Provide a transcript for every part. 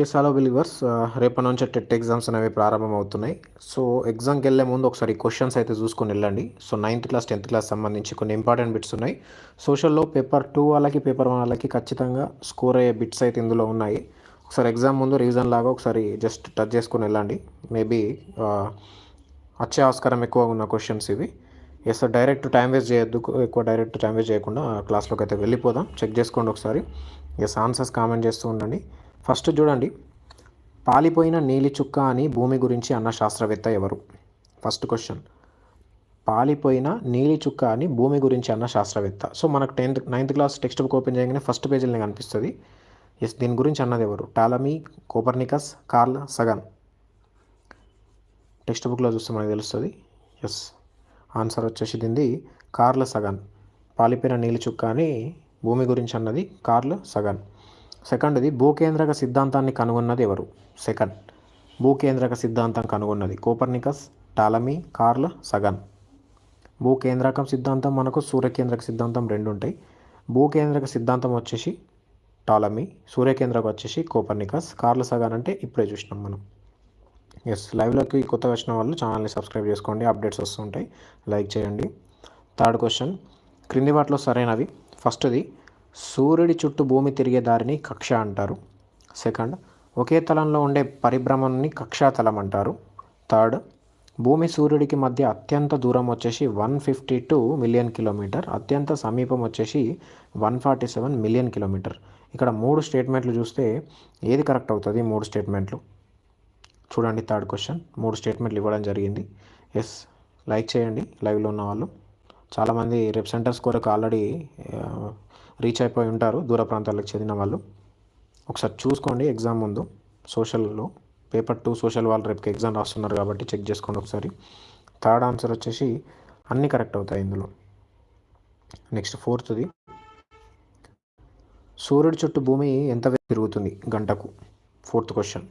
Yes hello believers రేపటి నుంచి TET exams అనేవి ప్రారంభం అవుతున్నాయి సో ఎగ్జామ్కి వెళ్ళే ముందు ఒకసారి క్వశ్చన్స్ అయితే చూసుకొని వెళ్ళండి. So ninth class tenth class సంబంధించి కొన్ని ఇంపార్టెంట్ బిట్స్ ఉన్నాయి. సోషల్లో పేపర్ టూ వాళ్ళకి పేపర్ వన్ వాళ్ళకి ఖచ్చితంగా స్కోర్ అయ్యే బిట్స్ అయితే ఇందులో ఉన్నాయి. ఒకసారి ఎగ్జామ్ ముందు రివిజన్ లాగా ఒకసారి జస్ట్ టచ్ చేసుకొని వెళ్ళండి. మేబీ uh, వచ్చే ఆస్కారం ఎక్కువ ఉన్న క్వశ్చన్స్ ఇవి. ఎస్ డైరెక్ట్ టైం వేస్ట్ చేయొద్దు. ఎక్కువ డైరెక్ట్ టైం వేస్ట్ చేయకుండా క్లాస్లోకి అయితే వెళ్ళిపోదాం. చెక్ చేసుకోండి ఒకసారి. ఎస్ ఆన్సర్స్ కామెంట్ చేస్తూ ఉండండి. ఫస్ట్ చూడండి. పాలిపోయిన నీలి చుక్క అని భూమి గురించి అన్న శాస్త్రవేత్త ఎవరు? First question. పాలిపోయిన నీలి చుక్క అని భూమి గురించి అన్న శాస్త్రవేత్త. సో మనకు tenth ninth class text book open చేయగానే ఫస్ట్ పేజీలోనే కనిపిస్తుంది. ఎస్ దీని గురించి అన్నది ఎవరు? Ptolemy Copernicus Carl Sagan. Text బుక్లో చూస్తే మనకు తెలుస్తుంది. ఎస్ ఆన్సర్ వచ్చేసి దీనిది కార్ల సగన్. పాలిపోయిన నీలి చుక్క అని భూమి గురించి అన్నది కార్ల్ సగన్. సెకండ్ది భూకేంద్రక సిద్ధాంతాన్ని కనుగొన్నది ఎవరు? సెకండ్. భూకేంద్రక సిద్ధాంతం కనుగొన్నది కోపర్నికస్ టాలమీ కార్ల్ సగన్. భూకేంద్రకం సిద్ధాంతం మనకు సూర్యకేంద్రక సిద్ధాంతం రెండు ఉంటాయి. భూకేంద్రక సిద్ధాంతం వచ్చేసి టాలమీ సూర్యకేంద్రక వచ్చేసి కోపర్నికస్ కార్ల సగన్ అంటే ఇప్పుడే చూసినాం మనం. ఎస్ లైవ్లోకి కొత్త వచ్చిన వాళ్ళు ఛానల్ని సబ్స్క్రైబ్ చేసుకోండి. అప్డేట్స్ వస్తుంటాయి లైక్ చేయండి. థర్డ్ క్వశ్చన్ క్రింది వాటిలో సరైనవి. ఫస్ట్ది సూర్యుడి చుట్టూ భూమి తిరిగే దారిని కక్ష అంటారు. సెకండ్ ఒకే తలంలో ఉండే పరిభ్రమణని కక్షాతలం అంటారు. థర్డ్ భూమి సూర్యుడికి మధ్య అత్యంత దూరం వచ్చేసి one fifty two million kilometre అత్యంత సమీపం వచ్చేసి one forty seven million kilometre. ఇక్కడ మూడు స్టేట్మెంట్లు చూస్తే ఏది కరెక్ట్ అవుతుంది? మూడు స్టేట్మెంట్లు. చూడండి థర్డ్ క్వశ్చన్. మూడు స్టేట్మెంట్లు ఇవ్వడం జరిగింది. ఎస్ లైక్ చేయండి లైవ్లో ఉన్న వాళ్ళు. చాలామంది రెప్ సెంటర్స్ కొరకు ఆల్రెడీ రీచ్ అయిపోయి ఉంటారు దూర ప్రాంతాలకు చెందిన వాళ్ళు. ఒకసారి చూసుకోండి ఎగ్జామ్ ముందు. సోషల్లో పేపర్ టూ సోషల్ వాళ్ళు రేపుకి ఎగ్జామ్ రాస్తున్నారు కాబట్టి చెక్ చేసుకోండి ఒకసారి. థర్డ్ ఆన్సర్ వచ్చేసి అన్నీ కరెక్ట్ అవుతాయి ఇందులో. నెక్స్ట్ ఫోర్త్ది. సూర్యుడి చుట్టూ భూమి ఎంత తిరుగుతుంది? గంటకు. Fourth question.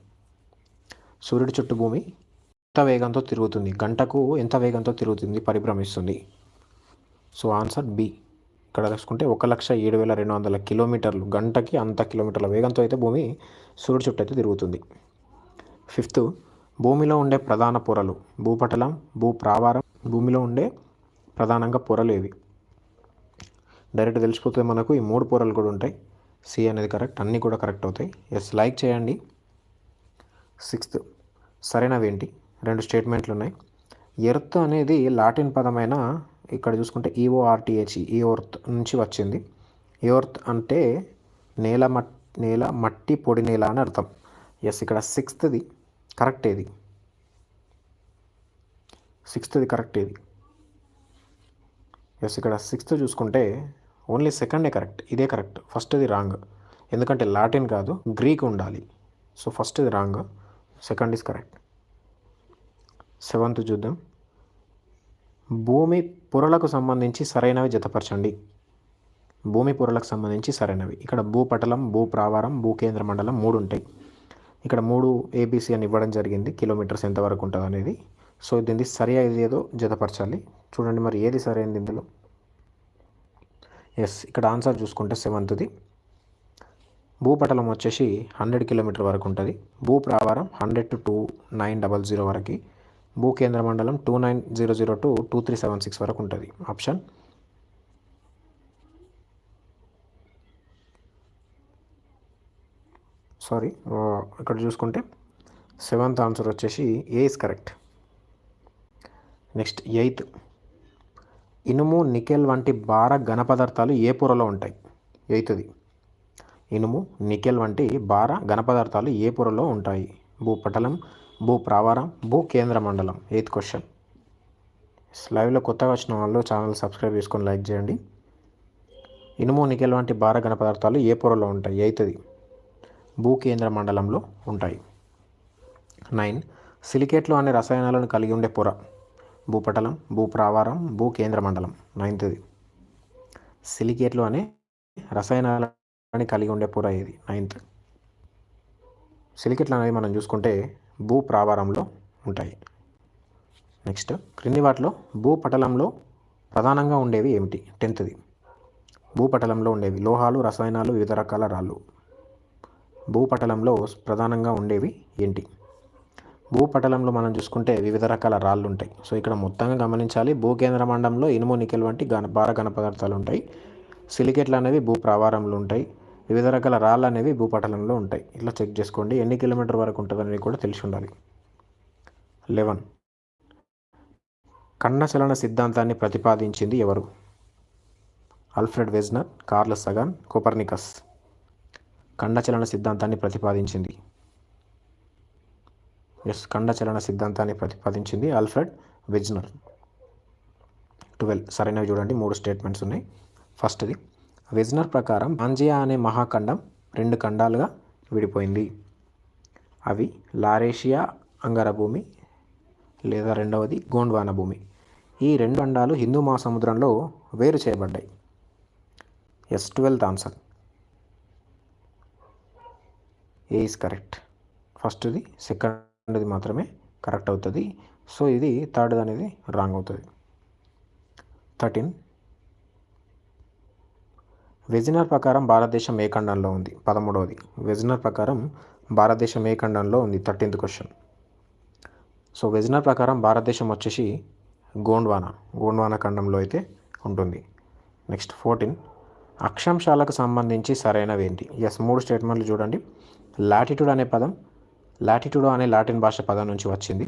సూర్యుడి చుట్టూ భూమి ఎంత వేగంతో తిరుగుతుంది? గంటకు ఎంత వేగంతో తిరుగుతుంది? పరిభ్రమిస్తుంది. So answer B. ఇక్కడ చూసుకుంటే ఒక లక్ష ఏడు వేల రెండు వందల కిలోమీటర్లు గంటకి అంత కిలోమీటర్ల వేగంతో అయితే భూమి సూర్యుడు చుట్టూ అయితే తిరుగుతుంది. ఫిఫ్త్ భూమిలో ఉండే ప్రధాన పొరలు భూపటలం భూప్రావారం భూమిలో ఉండే ప్రధానంగా పొరలు ఏవి డైరెక్ట్ తెలిసిపోతే మనకు ఈ మూడు పొరలు కూడా ఉంటాయి. సి అనేది కరెక్ట్ అన్నీ కూడా కరెక్ట్ అవుతాయి. ఎస్ లైక్ చేయండి. సిక్స్త్ సరైనవేంటి రెండు స్టేట్మెంట్లు ఉన్నాయి. ఎర్త్ అనేది లాటిన్ పదమైన ఇక్కడ చూసుకుంటే ఈఓఆర్టీహెచ్ ఈఓర్త్ నుంచి వచ్చింది. ఈఓర్త్ అంటే నేల మట్ నేల మట్టి పొడి నేల అని అర్థం. ఎస్ ఇక్కడ సిక్స్త్ది కరెక్ట్ ఏది? సిక్స్త్ది కరెక్ట్ ఏది? ఎస్ ఇక్కడ సిక్స్త్ చూసుకుంటే ఓన్లీ సెకండే కరెక్ట్ ఇదే కరెక్ట్ ఫస్ట్ది రాంగ్ ఎందుకంటే లాటిన్ కాదు గ్రీక్ ఉండాలి. సో ఫస్ట్ది wrong second is correct seventh చూద్దాం. భూమి పొరలకు సంబంధించి సరైనవి జతపరచండి. భూమి పొరలకు సంబంధించి సరైనవి. ఇక్కడ భూపటలం భూప్రావారం భూకేంద్ర మండలం మూడు ఉంటాయి. ఇక్కడ మూడు ఏబీసీ అని ఇవ్వడం జరిగింది. కిలోమీటర్స్ ఎంతవరకు ఉంటుంది అనేది. సో దీన్ని సరి అయ్యేది ఏదో జతపరచాలి. చూడండి మరి ఏది సరైనది ఇందులో? ఎస్ ఇక్కడ ఆన్సర్ చూసుకుంటే సెవెంత్ది భూపటలం వచ్చేసి హండ్రెడ్ కిలోమీటర్ వరకు ఉంటుంది. భూప్రావారం hundred to two nine double zero వరకు. భూకేంద్ర మండలం two nine zero zero two two three seven six వరకు ఉంటుంది. ఆప్షన్ సారీ ఇక్కడ చూసుకుంటే సెవెంత్ ఆన్సర్ వచ్చేసి A is correct next eighth ఇనుము నికెల్ వంటి భార ఘన పదార్థాలు ఏ పొరలో ఉంటాయి? ఎయిత్ది ఇనుము నికెల్ వంటి భార ఘన పదార్థాలు ఏ పొరలో ఉంటాయి? భూపటలం భూ ప్రావారం భూ కేంద్ర మండలం. Eighth question. లైవ్లో కొత్తగా వచ్చిన వాళ్ళు ఛానల్ సబ్స్క్రైబ్ చేసుకొని లైక్ చేయండి. ఇనుము నికెల్ వంటి భార ఘన పదార్థాలు ఏ పొరలో ఉంటాయి? ఎయిత్ది. భూ కేంద్ర మండలంలో ఉంటాయి. నైన్ సిలికేట్లు అనే రసాయనాలను కలిగి ఉండే పొర. భూపటలం భూప్రావారం భూ కేంద్ర మండలం. నైన్త్ది సిలికేట్లు అనే రసాయనాలని కలిగి ఉండే పొర ఇది నైన్త్ సిలికేట్లు అనేవి మనం చూసుకుంటే భూ ప్రావారంలో ఉంటాయి. నెక్స్ట్ క్రింది వాటిలో భూపటలంలో ప్రధానంగా ఉండేవి ఏమిటి? టెన్త్ది భూపటలంలో ఉండేవి లోహాలు రసాయనాలు వివిధ రకాల రాళ్ళు. భూపటలంలో ప్రధానంగా ఉండేవి ఏంటి? భూపటలంలో మనం చూసుకుంటే వివిధ రకాల రాళ్ళు ఉంటాయి. సో ఇక్కడ మొత్తంగా గమనించాలి. భూకేంద్ర మండలంలో ఇనుము నికెల్ వంటి గణ భార ఘన పదార్థాలు ఉంటాయి. సిలికేట్లు అనేవి భూ ప్రావారంలో ఉంటాయి. వివిధ రకాల రాళ్ళు అనేవి భూపటలంలో ఉంటాయి. ఇట్లా చెక్ చేసుకోండి. ఎన్ని కిలోమీటర్ వరకు ఉంటుందనేది కూడా తెలిసి ఉండాలి. లెవెన్. కన్నచలన సిద్ధాంతాన్ని ప్రతిపాదించింది ఎవరు? Alfred Wegener Carlos Sagan Copernicus. ఖండచలన సిద్ధాంతాన్ని ప్రతిపాదించింది. ఎస్ ఖండచలన సిద్ధాంతాన్ని ప్రతిపాదించింది అల్ఫ్రెడ్ వెజ్నర్. ట్వెల్వ్. సరైనవి చూడండి. మూడు స్టేట్మెంట్స్ ఉన్నాయి. ఫస్ట్ది వెజ్నర్ ప్రకారం పాంజియా అనే మహాఖండం రెండు ఖండాలుగా విడిపోయింది. అవి లారేషియా అంగర భూమి లేదా రెండవది గోండ్వానా భూమి. ఈ రెండు ఖండాలు హిందూ మహాసముద్రంలో వేరు చేయబడ్డాయి. Yes twelfth answer. A is correct? ఫస్ట్ది సెకండ్ది మాత్రమే కరెక్ట్ అవుతుంది. సో ఇది థర్డ్ అనేది రాంగ్ అవుతుంది. థర్టీన్ వెజినర్ ప్రకారం భారతదేశం ఏ ఖండంలో ఉంది? పదమూడవది. వెజినర్ ప్రకారం భారతదేశం ఏ ఖండంలో ఉంది? Thirteenth question. సో వెజినర్ ప్రకారం భారతదేశం వచ్చేసి గోండ్వానా. గోండ్వానా ఖండంలో అయితే ఉంటుంది. Next fourteen. అక్షాంశాలకు సంబంధించి సరైనవి ఏంటి? ఎస్ మూడు స్టేట్మెంట్లు చూడండి. లాటిట్యూడ్ అనే పదం లాటిట్యూడ్ అనే లాటిన్ భాష పదం నుంచి వచ్చింది.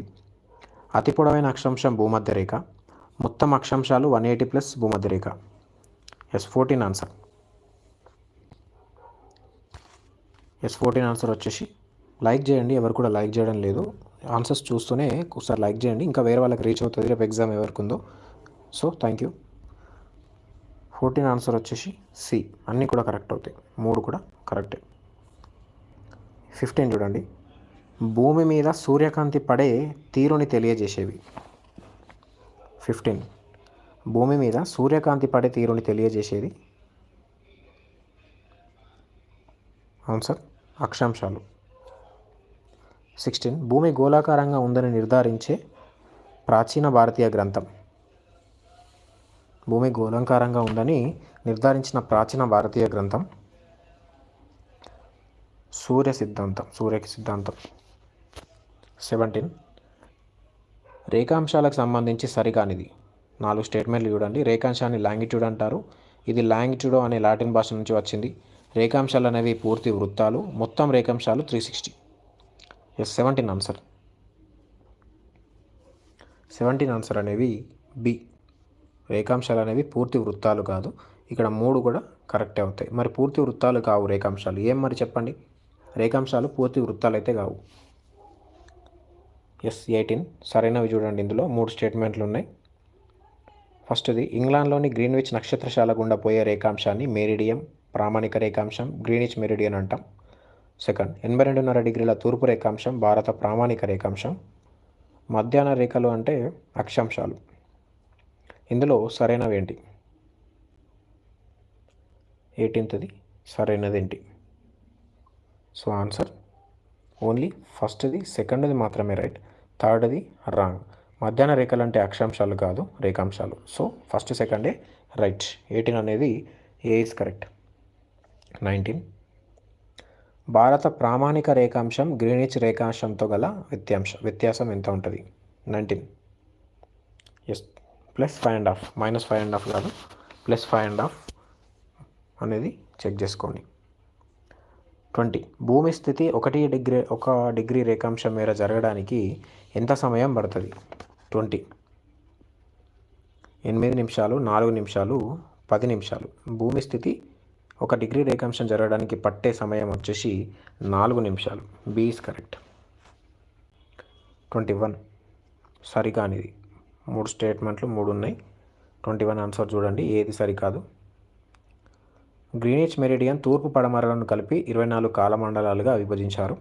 అతి పొడవైన అక్షాంశం భూమధ్య రేఖ మొత్తం అక్షాంశాలు వన్ ఎయిటీ ప్లస్ భూమధ్య రేఖ yes fourteen answer. Yes fourteen answer వచ్చేసి లైక్ చేయండి ఎవరు కూడా లైక్ చేయడం లేదు. ఆన్సర్స్ చూస్తూనే ఒకసారి లైక్ చేయండి. ఇంకా వేరే వాళ్ళకి రీచ్ అవుతుంది రేపు ఎగ్జామ్ ఎవరికి ఉందో. So thank you fourteen answer వచ్చేసి సి అన్నీ కూడా కరెక్ట్ అవుతాయి. మూడు కూడా కరెక్టే ఫిఫ్టీన్ చూడండి. భూమి మీద సూర్యకాంతి పడే తీరుని తెలియజేసేవి. ఫిఫ్టీన్ భూమి మీద సూర్యకాంతి పడే తీరుని తెలియజేసేది. ఆన్సర్ అక్షాంశాలు. సిక్స్టీన్. భూమి గోళాకారంగా ఉందని నిర్ధారించే ప్రాచీన భారతీయ గ్రంథం. భూమి గోళాకారంగా ఉందని నిర్ధారించిన ప్రాచీన భారతీయ గ్రంథం. సూర్య సిద్ధాంతం సూర్య సిద్ధాంతం. సెవెంటీన్. రేఖాంశాలకు సంబంధించి సరికానిది. నాలుగు స్టేట్మెంట్లు చూడండి. రేఖాంశాన్ని లాంగిట్యూడ్ అంటారు. ఇది లాంగిట్యూడో అనే లాటిన్ భాష నుంచి వచ్చింది. రేఖాంశాలు అనేవి పూర్తి వృత్తాలు. మొత్తం రేఖాంశాలు three sixty yes seventeen answer seventeen answer అనేవి బి రేఖాంశాలు అనేవి పూర్తి వృత్తాలు కాదు. ఇక్కడ మూడు కూడా కరెక్టే అవుతాయి. మరి పూర్తి వృత్తాలు కావు రేఖాంశాలు. ఏం మరి చెప్పండి? రేఖాంశాలు పూర్తి వృత్తాలు అయితే కావు. ఎస్ ఎయిటీన్ సరైనవి చూడండి ఇందులో. మూడు స్టేట్మెంట్లు ఉన్నాయి. ఫస్ట్ది ఇంగ్లాండ్లోని గ్రీన్విచ్ నక్షత్రశాల గుండా పోయే రేఖాంశాన్ని మెరిడియం ప్రామాణిక రేఖాంశం గ్రీనిచ్ మెరిడియన్ అంటాం. సెకండ్ ఎనభై రెండున్నర డిగ్రీల తూర్పు రేఖాంశం భారత ప్రామాణిక రేఖాంశం. మధ్యాహ్న రేఖలు అంటే అక్షాంశాలు. ఇందులో సరైనవి ఏంటి? ఎయిటీన్త్ది సరైనది ఏంటి సో ఆన్సర్ ఓన్లీ ఫస్ట్ది సెకండ్ది మాత్రమే రైట్. థర్డ్ది రాంగ్. మధ్యాహ్న రేఖలు అంటే అక్షాంశాలు కాదు రేఖాంశాలు. సో ఫస్ట్ సెకండే రైట్. ఎయిటీన్ అనేది ఏ ఇస్ కరెక్ట్? నైన్టీన్ భారత ప్రామాణిక రేఖాంశం గ్రీనిచ్ రేఖాంశంతో గల వ్యత్యాంశ వ్యత్యాసం ఎంత ఉంటుంది? Nineteen yes plus five and half minus five and half కాదు. ప్లస్ ఫైవ్ అండ్ హాఫ్ అనేది చెక్ చేసుకోండి. ట్వంటీ భూమి స్థితి ఒకటి డిగ్రీ ఒక డిగ్రీ రేఖాంశం మేర జరగడానికి ఎంత సమయం పడుతుంది? ట్వంటీ ఎనిమిది నిమిషాలు నాలుగు నిమిషాలు పది నిమిషాలు. భూమి స్థితి ఒక డిగ్రీ రేఖాంశం జరగడానికి పట్టే సమయం వచ్చేసి నాలుగు నిమిషాలు. B is correct twenty one సరికానిది. మూడు స్టేట్మెంట్లు మూడు ఉన్నాయి. ట్వంటీ వన్ ఆన్సర్ చూడండి. ఏది సరికాదు? గ్రీనిచ్ మెరిడియన్ తూర్పు పడమరలను కలిపి ఇరవై నాలుగు కాలమండలాలుగా విభజించారు.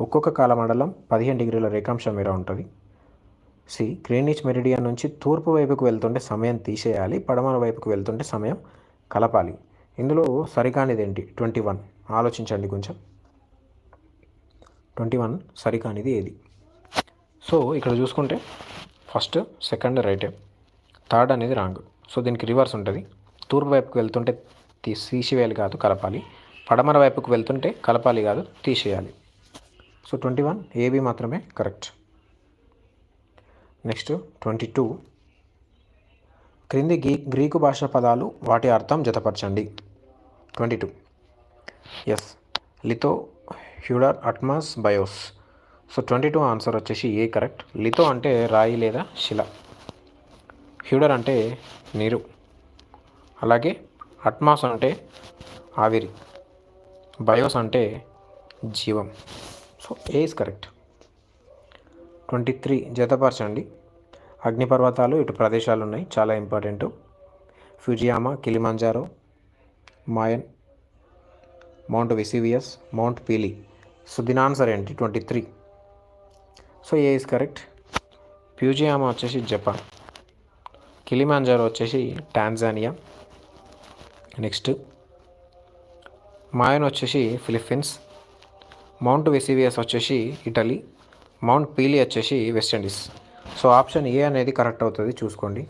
ఒక్కొక్క కాలమండలం పదిహేను డిగ్రీల రేఖాంశం మేర ఉంటుంది. సి గ్రీనిచ్ మెరిడియన్ నుంచి తూర్పు వైపుకు వెళ్తుంటే సమయం తీసేయాలి. పడమర వైపుకు వెళ్తుంటే సమయం కలపాలి. ఇందులో సరికానిది ఏంటి ట్వంటీ వన్. ఆలోచించండి కొంచెం. ట్వంటీ వన్ సరికానిది ఏది? సో ఇక్కడ చూసుకుంటే ఫస్ట్ సెకండ్ రైటే. థర్డ్ అనేది రాంగ్. సో దీనికి రివర్స్ ఉంటుంది. తూర్పు వైపుకి వెళ్తుంటే తీసివేయాలి కాదు కలపాలి. పడమర వైపుకు వెళ్తుంటే కలపాలి కాదు తీసేయాలి. సో ట్వంటీ వన్ ఏబి మాత్రమే కరెక్ట్. Next twenty two. క్రింది గీ గ్రీకు భాష పదాలు వాటి అర్థం జతపరచండి. Twenty two. ఎస్ లితో హ్యూడర్ అట్మాస్ బయోస్ సో ట్వంటీ టూ ఆన్సర్ వచ్చేసి ఏ కరెక్ట్ లితో అంటే రాయి లేదా శిల? హ్యూడర్ అంటే నీరు. అలాగే అట్మాస్ అంటే ఆవిరి. బయోస్ అంటే జీవం. So A is correct twenty three జతపరచండి. అగ్నిపర్వతాలు ఇటు ప్రదేశాలు ఉన్నాయి చాలా important Fujiyama Kilimanjaro Mayon Mount Vesuvius Mount Pelee. So దీని ఆన్సర్ ఏంటి? Twenty three. So A is correct Fujiyama వచ్చేసి జపాన్. కిలిమాంజారో వచ్చేసి టాంజానియా నెక్స్ట్ మాయన్ వచ్చేసి ఫిలిప్పీన్స్. మౌంట్ వెసివియస్ వచ్చేసి ఇటలీ. మౌంట్ పీలీ వచ్చేసి వెస్టిండీస్ సో ఆప్షన్ ఏ అనేది కరెక్ట్ అవుతుంది. చూసుకోండి.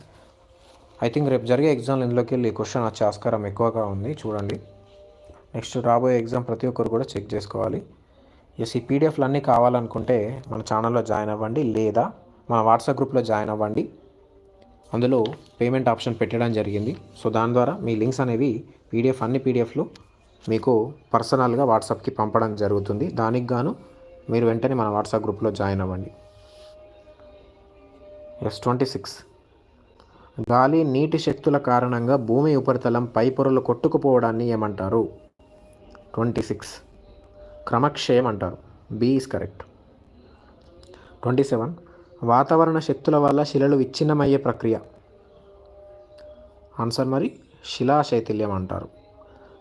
ఐ థింక్ రేపు జరిగే ఎగ్జామ్ ఇందులోకి వెళ్ళి క్వశ్చన్ వచ్చే ఆస్కారం ఎక్కువగా ఉంది. చూడండి. నెక్స్ట్ రాబోయే ఎగ్జామ్ ప్రతి ఒక్కరు కూడా చెక్ చేసుకోవాలి. ఎస్ ఈ పీడిఎఫ్లు అన్నీ కావాలనుకుంటే మన ఛానల్లో జాయిన్ అవ్వండి లేదా మన వాట్సాప్ గ్రూప్లో జాయిన్ అవ్వండి. అందులో పేమెంట్ ఆప్షన్ పెట్టడం జరిగింది. సో దాని ద్వారా మీ లింక్స్ అనేవి పీడిఎఫ్ అన్ని పీడిఎఫ్లు మీకు పర్సనల్గా వాట్సాప్కి పంపడం జరుగుతుంది. దానికి గాను మీరు వెంటనే మన వాట్సాప్ గ్రూప్లో జాయిన్ అవ్వండి. ఎస్ ట్వంటీ సిక్స్ గాలి నీటి శక్తుల కారణంగా భూమి ఉపరితలం పై పొరలు కొట్టుకుపోవడాన్ని ఏమంటారు? Twenty six. క్రమక్షయం అంటారు. B is correct. Twenty seven. వాతావరణ శక్తుల వల్ల శిలలు విచ్ఛిన్నమయ్యే ప్రక్రియ. ఆన్సర్ మరి శిలా శైథిల్యం అంటారు.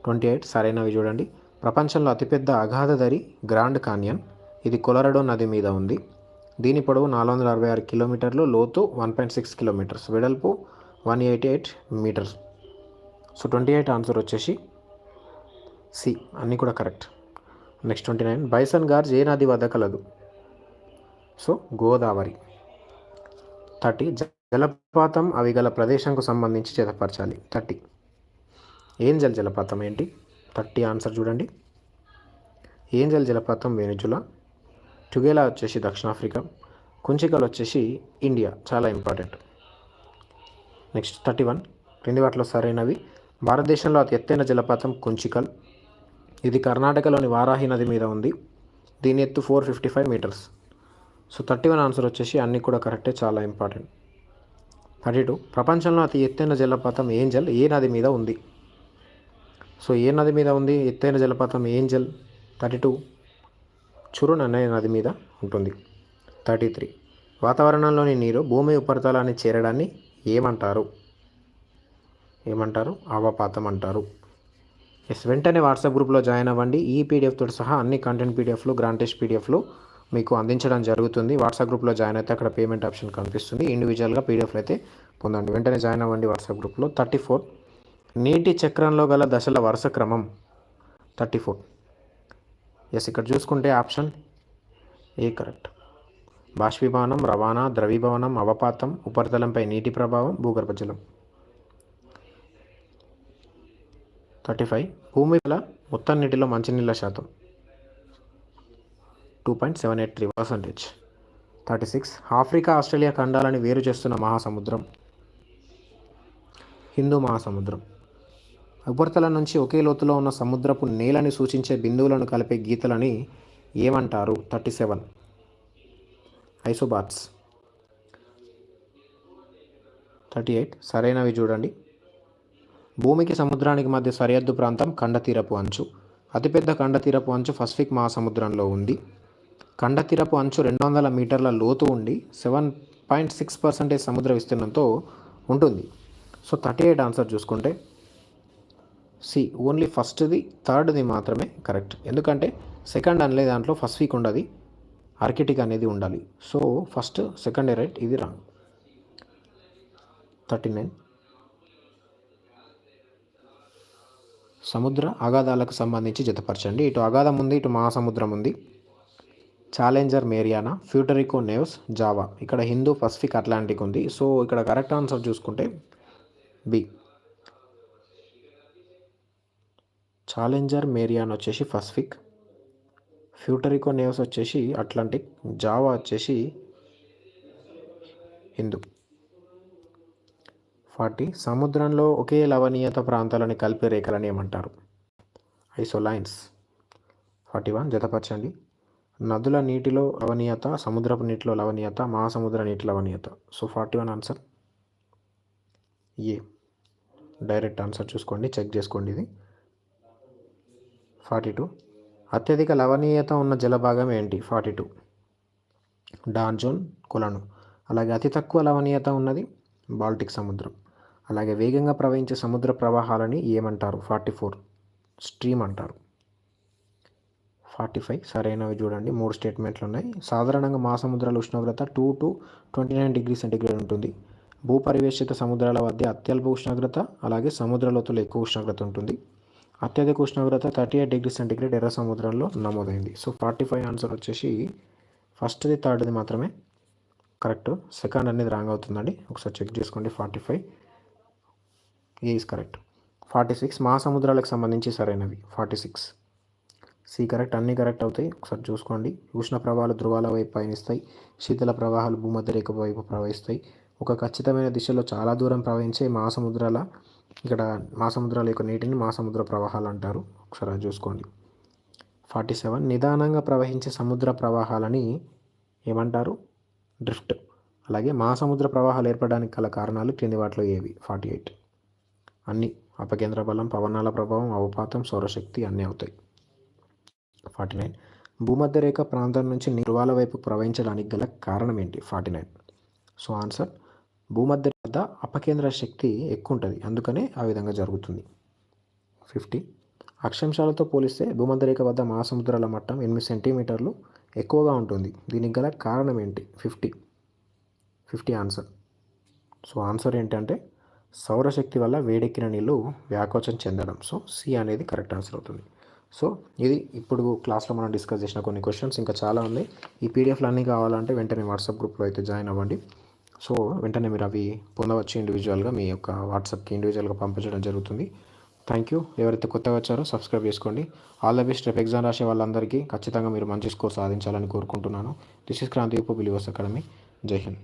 Twenty eight. సరైనవి చూడండి. ప్రపంచంలో అతిపెద్ద అగాధదరి గ్రాండ్ కాన్యన్. ఇది కొలరడో నది మీద ఉంది. దీని పొడవు నాలుగు వందల అరవై ఆరు కిలోమీటర్లు లోతు వన్ పాయింట్ సిక్స్ కిలోమీటర్స్ వెడల్పు one eighty eight metres. So twenty eight answer వచ్చేసి సి. అన్నీ కూడా correct. Next twenty nine. Bison Gorge ఏ నది వద్ద కలదు సో గోదావరి. థర్టీ. జలపాతం అవి గల ప్రదేశంకు సంబంధించి చేతపరచాలి. థర్టీ. ఏంజల్ జలపాతం ఏంటి? థర్టీ ఆన్సర్ చూడండి. ఏంజల్ జలపాతం? వెనుజులా. టుగేలా వచ్చేసి దక్షిణాఫ్రికా కుంచికల్ వచ్చేసి ఇండియా చాలా ఇంపార్టెంట్. నెక్స్ట్ థర్టీ వన్ క్రింది వాటిలో సరైనవి. భారతదేశంలో అతి ఎత్తైన జలపాతం కుంచికల్. ఇది కర్ణాటకలోని వారాహి నది మీద ఉంది. దీని ఎత్తు four fifty five metres. So thirty one answer వచ్చేసి అన్నీ కూడా కరెక్టే చాలా ఇంపార్టెంట్. థర్టీ టూ ప్రపంచంలో అతి ఎత్తైన జలపాతం ఏంజల్ ఏ నది మీద ఉంది? సో ఏ నది మీద ఉంది? ఎత్తైన జలపాతం ఏంజల్. థర్టీ టూ చురున్ అనే నది మీద ఉంటుంది. Thirty three. వాతావరణంలోని నీరు భూమి ఉపరితలాన్ని చేరడాన్ని ఏమంటారు? ఏమంటారు? అవపాతం అంటారు. ఎస్ వెంటనే వాట్సాప్ గ్రూప్లో జాయిన్ అవ్వండి. ఈ పీడిఎఫ్తో సహా అన్ని కంటెంట్ పీడిఎఫ్లు గ్రాంటెస్ పీడిఎఫ్లు మీకు అందించడం జరుగుతుంది. వాట్సాప్ గ్రూప్లో జాయిన్ అయితే అక్కడ పేమెంట్ ఆప్షన్ కనిపిస్తుంది. ఇండివిజువల్గా పీడిఎఫ్లు అయితే పొందండి. వెంటనే జాయిన్ అవ్వండి వాట్సాప్ గ్రూప్లో. Thirty four. నీటి చక్రంలో గల దశల వరుస క్రమం. Thirty four. ఎస్ ఇక్కడ చూసుకుంటే ఆప్షన్ ఏ కరెక్ట్ బాష్పీభవనం రవాణా ద్రవీభవనం అవపాతం ఉపరితలంపై నీటి ప్రభావం భూగర్భ జలం థర్టీ ఫైవ్ భూమిల మొత్తం నీటిలో మంచినీళ్ళ శాతం. Two point seven eight three percentage thirty six Africa Australia ఖండాలని వేరు చేస్తున్న మహాసముద్రం. హిందూ మహాసముద్రం. ఉపరితలం నుంచి ఒకే లోతులో ఉన్న సముద్రపు నేలని సూచించే బిందువులను కలిపే గీతలని ఏమంటారు? Thirty seven. Isobaths. Thirty eight. సరైనవి చూడండి. భూమికి సముద్రానికి మధ్య సరిహద్దు ప్రాంతం కండతీరపు అంచు. అతిపెద్ద కండతీరపు అంచు పసిఫిక్ మహాసముద్రంలో ఉంది. కండతీరపు అంచు రెండు వందల మీటర్ల లోతు ఉండి సెవెన్ పాయింట్ సిక్స్ పర్సెంటేజ్ సముద్ర విస్తీర్ణంతో ఉంటుంది. సో థర్టీ ఎయిట్ ఆన్సర్ చూసుకుంటే సి ఓన్లీ ఫస్ట్ది థర్డ్ది మాత్రమే కరెక్ట్. ఎందుకంటే సెకండ్ అనలే దాంట్లో ఫస్ట్ వీక్ ఉండదు ఆర్కిటిక్ అనేది ఉండాలి. సో ఫస్ట్ సెకండ్ రైట్ ఇది రాంగ్. థర్టీ నైన్ సముద్ర అగాధాలకు సంబంధించి జతపరచండి. ఇటు అగాధం ఉంది ఇటు మహాసముద్రం ఉంది. ఛాలెంజర్ మేరియానా ఫ్యూటరికో నేవ్స్ జావా. ఇక్కడ హిందూ పసిఫిక్ అట్లాంటిక్ ఉంది. సో ఇక్కడ కరెక్ట్ ఆన్సర్ చూసుకుంటే బి. ఛాలెంజర్ మేరియాన్ వచ్చేసి పసిఫిక్ ఫ్యూటరికో నేవ్స్ వచ్చేసి అట్లాంటిక్ జావా వచ్చేసి హిందూ. ఫార్టీ సముద్రంలో ఒకే లవణీయత ప్రాంతాలని కలిపే రేఖలని ఏమంటారు? ఐసోలైన్స్. ఫార్టీ వన్ జతపరచండి. నదుల నీటిలో లవణీయత సముద్రపు నీటిలో లవణీయత మహాసముద్ర నీటి లవణీయత. So forty one answer? A. Direct answer చూసుకోండి చెక్ చేసుకోండి ఇది. Forty two. అత్యధిక లవణీయత ఉన్న జలభాగం ఏంటి? Forty two. డాన్జోన్ కొలను. అలాగే అతి తక్కువ లవణీయత ఉన్నది బాల్టిక్ సముద్రం. అలాగే వేగంగా ప్రవహించే సముద్ర ప్రవాహాలని ఏమంటారు ఫార్టీ ఫోర్. స్ట్రీమ్ అంటారు. Forty five. సరైనవి చూడండి. మూడు స్టేట్మెంట్లు ఉన్నాయి సాధారణంగా మహాసముద్రాల ఉష్ణోగ్రత two to twenty nine degree centigrade ఉంటుంది. భూపరివేషిత సముద్రాల మధ్య అత్యల్ప ఉష్ణోగ్రత అలాగే సముద్ర లోతులో ఎక్కువ ఉష్ణోగ్రత ఉంటుంది. అత్యధిక ఉష్ణోగ్రత థర్టీ ఎయిట్ డిగ్రీ సెంటిగ్రేడ్ ఎర్ర సముద్రంలో నమోదైంది. సో ఫార్టీ ఫైవ్ ఆన్సర్ వచ్చేసి ఫస్ట్ది థర్డ్ది మాత్రమే కరెక్ట్. సెకండ్ అనేది రాంగ్ అవుతుందండి. ఒకసారి చెక్ చేసుకోండి. Forty five A is correct. Forty six మహాసముద్రాలకు సంబంధించి సరైనవి. Forty six C correct. అన్నీ కరెక్ట్ అవుతాయి. ఒకసారి చూసుకోండి. ఉష్ణ ప్రవాహాలు ధృవాల వైపు పయనిస్తాయి. శీతల ప్రవాహాలు భూమధ్య రేఖ వైపు ప్రవహిస్తాయి. ఒక ఖచ్చితమైన దిశలో చాలా దూరం ప్రవహించే మహాసముద్రాల ఇక్కడ మహాసముద్రాల యొక్క నీటిని మహాసముద్ర ప్రవాహాలు అంటారు. ఒకసారి చూసుకోండి. ఫార్టీ సెవెన్ నిదానంగా ప్రవహించే సముద్ర ప్రవాహాలని ఏమంటారు? డ్రిఫ్ట్. అలాగే మహాసముద్ర ప్రవాహాలు ఏర్పడడానికి గల కారణాలు క్రింది వాటిలో ఏవి? Forty eight. అన్నీ అపకేంద్ర బలం పవనాల ప్రభావం అవపాతం సౌరశక్తి అన్నీ అవుతాయి. Forty nine. భూమధ్యరేఖ ప్రాంతం నుంచి నిర్వాల వైపు ప్రవహించడానికి గల కారణం ఏంటి? Forty nine. సో ఆన్సర్ భూమధ్య వద్ద అపకేంద్ర శక్తి ఎక్కువ ఉంటుంది అందుకనే ఆ విధంగా జరుగుతుంది. ఫిఫ్టీ. అక్షాంశాలతో పోలిస్తే భూమధ్యరేఖ వద్ద మహాసముద్రాల మట్టం ఎనిమిది సెంటీమీటర్లు ఎక్కువగా ఉంటుంది. దీనికి గల కారణం ఏంటి? Fifty. Fifty answer. So answer ఏంటంటే సౌరశక్తి వల్ల వేడెక్కిన నీళ్ళు వ్యాకోచం చెందడం. సో సి అనేది కరెక్ట్ ఆన్సర్ అవుతుంది. సో ఇది ఇప్పుడు క్లాస్లో మనం డిస్కస్ చేసిన కొన్ని క్వశ్చన్స్. ఇంకా చాలా ఉన్నాయి. ఈ పీడిఎఫ్లు అన్నీ కావాలంటే వెంటనే వాట్సాప్ గ్రూప్లో అయితే జాయిన్ అవ్వండి. సో వెంటనే మీరు అవి పొందవచ్చు ఇండివిజువల్గా మీ యొక్క వాట్సాప్కి ఇండివిజువల్గా పంపించడం జరుగుతుంది. థ్యాంక్ యూ ఎవరైతే కొత్తగా వచ్చారో సబ్స్క్రైబ్ చేసుకోండి. ఆల్ ద బెస్ట్ రేపు ఎగ్జామ్ రాసే వాళ్ళందరికీ ఖచ్చితంగా మీరు మంచి స్కోర్ సాధించాలని కోరుకుంటున్నాను. This is Kranthi Believers Academy Jai Hind